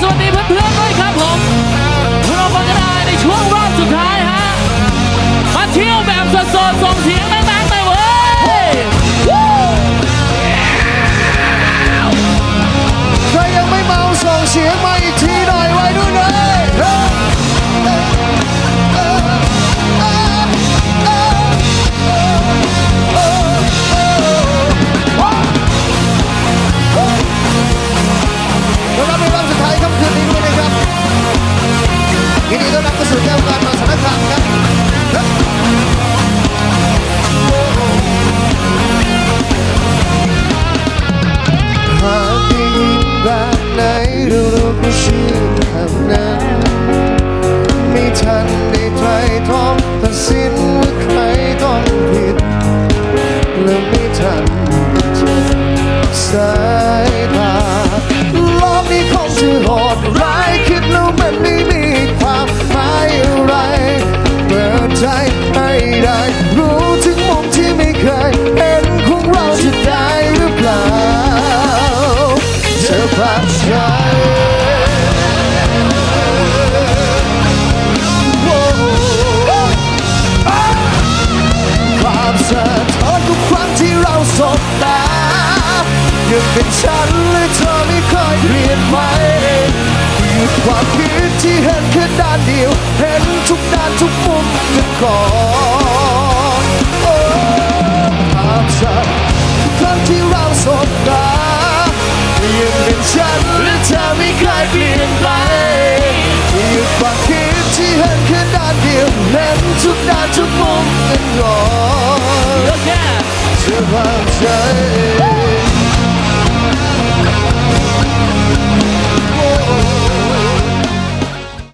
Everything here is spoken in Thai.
สวัสดีเพื่อนๆด้วยครับผมเราพักันได้ในช่วงรอบสุดท้ายฮะ มาเที่ยวแบบสดๆส่งเสียงดังๆไปเว้ยใครยังไม่เมาส่งเสียงมาอีกที ค่ำคืนนี้ด้วยนะครับยินดีต้อนรับเข้าสู่แก้วการมาสารคามครับหากได้ยินแบบไหนเราเราก็เชื่อคำนั้นไม่ทันได้ไตรตรองตัดสินว่าใครต้องผิดและไม่ทันจอสา ยังเป็นฉันและเธอไม่เคยเปลี่ยนไปหยุดความคิดที่เห็นแค่ด้านเดียว เห็นทุกด้านทุกมุมกันก่อนโอ้ภาพฉันทุกครั้งที่เราสบตายังเป็นฉันและเธอไม่เคยเปลี่ยนไปหยุดความคิดที่เห็นแค่ด้านเดียว เห็นทุกด้านทุกมุมกันก่อนโอเคเธอภาพใจ